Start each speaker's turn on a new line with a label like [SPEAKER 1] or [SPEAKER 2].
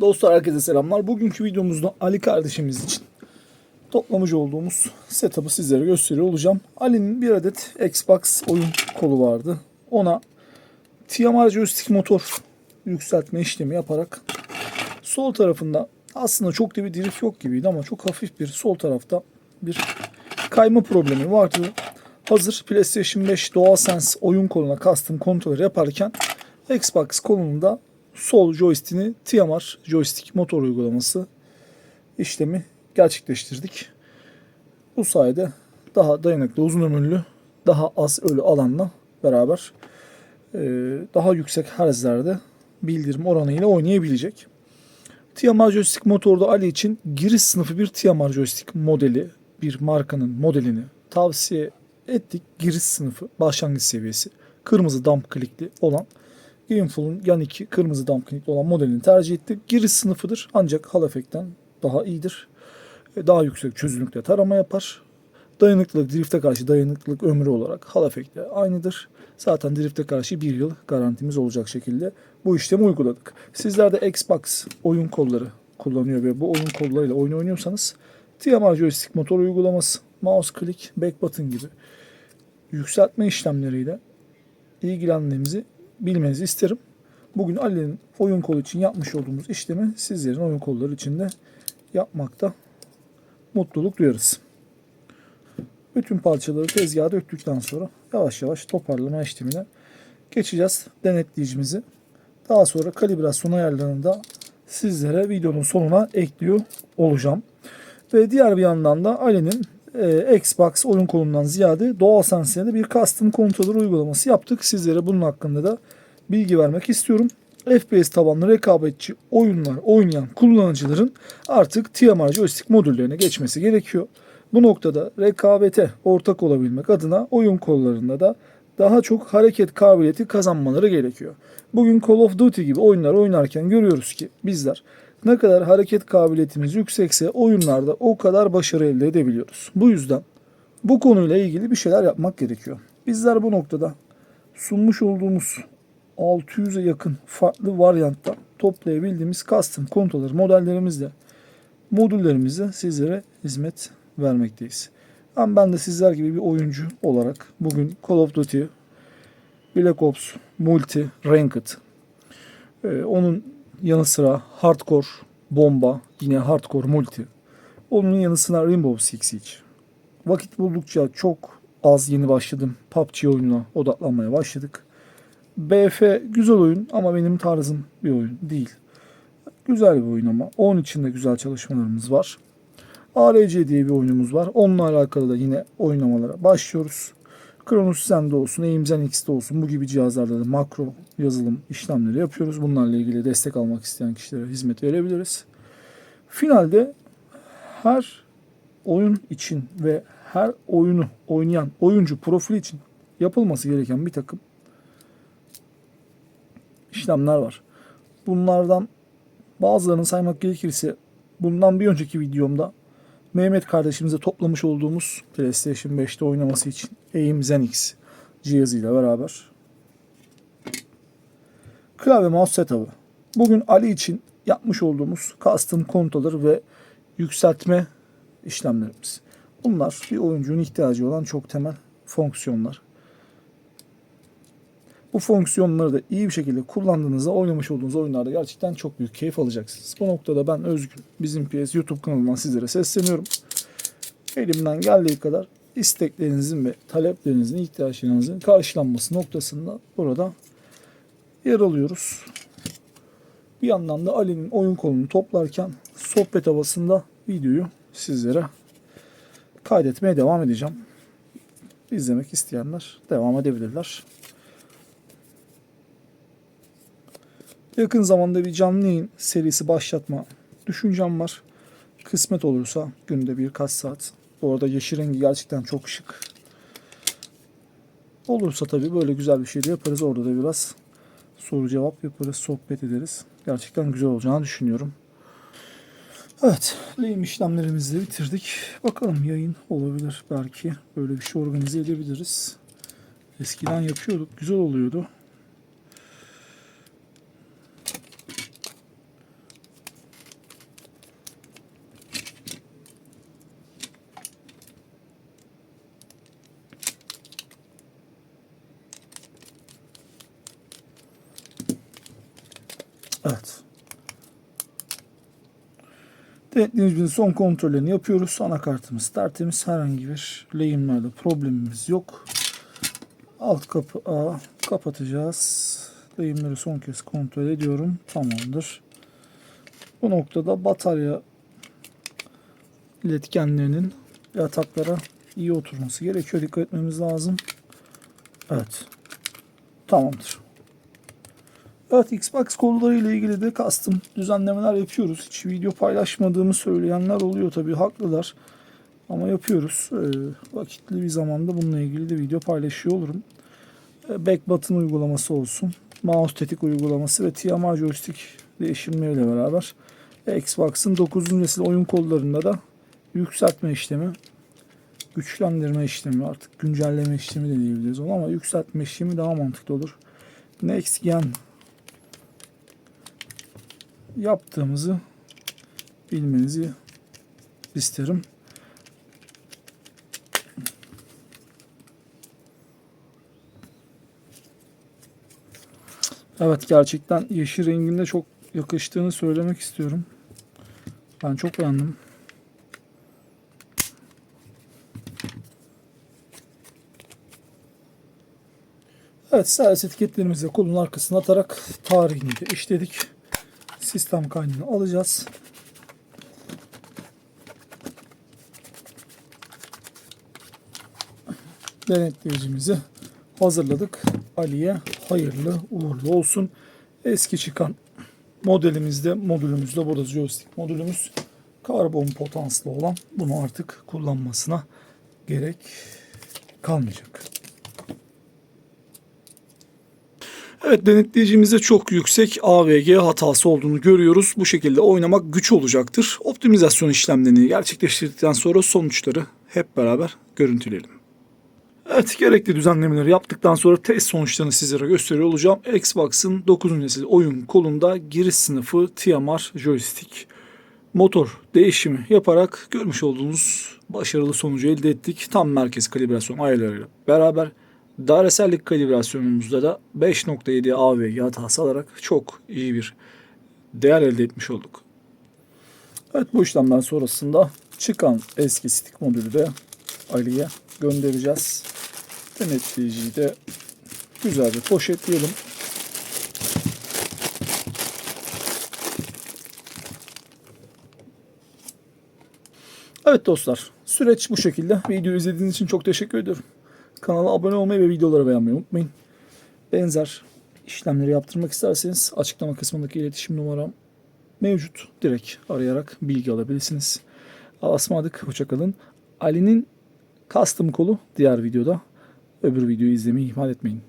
[SPEAKER 1] Dostlar herkese selamlar. Bugünkü videomuzda Ali kardeşimiz için toplamış olduğumuz setup'ı sizlere gösteriyor olacağım. Ali'nin bir adet Xbox oyun kolu vardı. Ona TMR joystick motor yükseltme işlemi yaparak sol tarafında aslında çok da bir drift yok gibiydi ama çok hafif bir sol tarafta bir kayma problemi vardı. Hazır PlayStation 5 DualSense oyun koluna custom kontrol yaparken Xbox kolunda sol joystick'ini TMR joystick motor uygulaması işlemi gerçekleştirdik. Bu sayede daha dayanıklı, uzun ömürlü, daha az ölü alanla beraber e, daha yüksek herzlerde bildirim oranıyla oynayabilecek. TMR joystick motorda Ali için giriş sınıfı bir TMR joystick modeli, bir markanın modelini tavsiye ettik. Giriş sınıfı, başlangıç seviyesi. Kırmızı dump klikli olan Gameful'un yan iki kırmızı dump klikli olan modelini tercih ettik. Giriş sınıfıdır ancak Hall Effect'ten daha iyidir. E, Daha yüksek çözünürlükte tarama yapar. Dayanıklılık, drifte karşı dayanıklılık ömrü olarak Hall Effect'le aynıdır. Zaten drifte karşı bir yıl garantimiz olacak şekilde bu işlemi uyguladık. Sizler de Xbox oyun kolları kullanıyor ve bu oyun kollarıyla oyun oynuyorsanız TMR joystick motor uygulaması, mouse click, back button gibi yükseltme işlemleriyle ilgilendiğimizi bilmenizi isterim. Bugün Ali'nin oyun kolu için yapmış olduğumuz işlemi sizlerin oyun kolları için de yapmakta mutluluk duyarız. Bütün parçaları tezgaha döktükten sonra yavaş yavaş toparlama işlemine geçeceğiz denetleyicimizi. Daha sonra kalibrasyon ayarlarını da sizlere videonun sonuna ekliyor olacağım. Ve diğer bir yandan da Ali'nin e, Xbox oyun kolundan ziyade DualSense'ye de bir custom kontrolör uygulaması yaptık. Sizlere bunun hakkında da bilgi vermek istiyorum. FPS tabanlı rekabetçi oyunlar oynayan kullanıcıların artık TMR joystick modüllerine geçmesi gerekiyor. Bu noktada rekabete ortak olabilmek adına oyun kollarında da daha çok hareket kabiliyeti kazanmaları gerekiyor. Bugün Call of Duty gibi oyunlar oynarken görüyoruz ki bizler ne kadar hareket kabiliyetimiz yüksekse oyunlarda o kadar başarı elde edebiliyoruz. Bu yüzden bu konuyla ilgili bir şeyler yapmak gerekiyor. Bizler bu noktada sunmuş olduğumuz 600'e yakın farklı varyantta toplayabildiğimiz custom kontroller modellerimizle modüllerimizle sizlere hizmet vermekteyiz. Ama ben de sizler gibi bir oyuncu olarak bugün Call of Duty, Black Ops, Multi, Ranked, ee, onun yanı sıra Hardcore, Bomba, yine Hardcore Multi, onun yanı sıra Rainbow Six Siege. Vakit buldukça çok az yeni başladım. PUBG oyununa odaklanmaya başladık. BF güzel oyun ama benim tarzım bir oyun değil. Güzel bir oyun ama. Onun için de güzel çalışmalarımız var. ARC diye bir oyunumuz var. Onunla alakalı da yine oynamalara başlıyoruz. Kronos Zen'de olsun, Aimzen X'de olsun bu gibi cihazlarda da makro yazılım işlemleri yapıyoruz. Bunlarla ilgili destek almak isteyen kişilere hizmet verebiliriz. Finalde her oyun için ve her oyunu oynayan oyuncu profili için yapılması gereken bir takım işlemler var. Bunlardan bazılarını saymak gerekirse bundan bir önceki videomda Mehmet kardeşimize toplamış olduğumuz PlayStation 5'te oynaması için Aim Zen X cihazıyla beraber klavye mouse setup'ı. Bugün Ali için yapmış olduğumuz custom kontroller ve yükseltme işlemlerimiz. Bunlar bir oyuncunun ihtiyacı olan çok temel fonksiyonlar. Bu fonksiyonları da iyi bir şekilde kullandığınızda oynamış olduğunuz oyunlarda gerçekten çok büyük keyif alacaksınız. Bu noktada ben Özgün, bizim PS YouTube kanalından sizlere sesleniyorum. Elimden geldiği kadar isteklerinizin ve taleplerinizin, ihtiyaçlarınızın karşılanması noktasında burada yer alıyoruz. Bir yandan da Ali'nin oyun kolunu toplarken sohbet havasında videoyu sizlere kaydetmeye devam edeceğim. İzlemek isteyenler devam edebilirler. Yakın zamanda bir canlı yayın serisi başlatma düşüncem var. Kısmet olursa günde birkaç saat. Bu arada yeşil rengi gerçekten çok şık. Olursa tabii böyle güzel bir şey de yaparız. Orada da biraz soru cevap yaparız, sohbet ederiz. Gerçekten güzel olacağını düşünüyorum. Evet, lehim işlemlerimizi de bitirdik. Bakalım yayın olabilir belki. Böyle bir şey organize edebiliriz. Eskiden yapıyorduk, güzel oluyordu. Denetleyicimizin son kontrollerini yapıyoruz. Anakartımız tertemiz. Herhangi bir lehimlerde problemimiz yok. Alt kapağı kapatacağız. Lehimleri son kez kontrol ediyorum. Tamamdır. Bu noktada batarya iletkenlerinin yataklara iyi oturması gerekiyor. Dikkat etmemiz lazım. Evet. Tamamdır. Evet Xbox kolları ile ilgili de custom düzenlemeler yapıyoruz. Hiç video paylaşmadığımı söyleyenler oluyor tabii haklılar. Ama yapıyoruz. Ee, vakitli bir zamanda bununla ilgili de video paylaşıyor olurum. Ee, back button uygulaması olsun. Mouse tetik uygulaması ve TMA joystick değişimleriyle beraber Xbox'ın 9. nesil oyun kollarında da yükseltme işlemi, güçlendirme işlemi artık güncelleme işlemi de diyebiliriz ona ama yükseltme işlemi daha mantıklı olur. Next Gen yaptığımızı bilmenizi isterim. Evet gerçekten yeşil renginde çok yakıştığını söylemek istiyorum. Ben çok beğendim. Evet servis etiketlerimizi kolun arkasına atarak tarihini de işledik. Sistem kaynını alacağız. Denetleyicimizi hazırladık. Ali'ye hayırlı uğurlu olsun. Eski çıkan modelimizde modülümüzde burada joystick modülümüz karbon potanslı olan bunu artık kullanmasına gerek kalmayacak. Evet denetleyicimizde çok yüksek AVG hatası olduğunu görüyoruz. Bu şekilde oynamak güç olacaktır. Optimizasyon işlemlerini gerçekleştirdikten sonra sonuçları hep beraber görüntüleyelim. Evet gerekli düzenlemeleri yaptıktan sonra test sonuçlarını sizlere gösteriyor olacağım. Xbox'ın 9. nesil oyun kolunda giriş sınıfı TMR joystick motor değişimi yaparak görmüş olduğunuz başarılı sonucu elde ettik. Tam merkez kalibrasyon ayarlarıyla beraber dairesellik kalibrasyonumuzda da 5.7 AVG hatası alarak çok iyi bir değer elde etmiş olduk. Evet bu işlemden sonrasında çıkan eski stick modülü de Ali'ye göndereceğiz. Denetleyiciyi de güzelce poşetleyelim. Evet dostlar süreç bu şekilde. Videoyu izlediğiniz için çok teşekkür ediyorum. Kanala abone olmayı ve videoları beğenmeyi unutmayın. Benzer işlemleri yaptırmak isterseniz açıklama kısmındaki iletişim numaram mevcut. Direkt arayarak bilgi alabilirsiniz. Asmadık, hoşçakalın. Ali'nin custom kolu diğer videoda. Öbür videoyu izlemeyi ihmal etmeyin.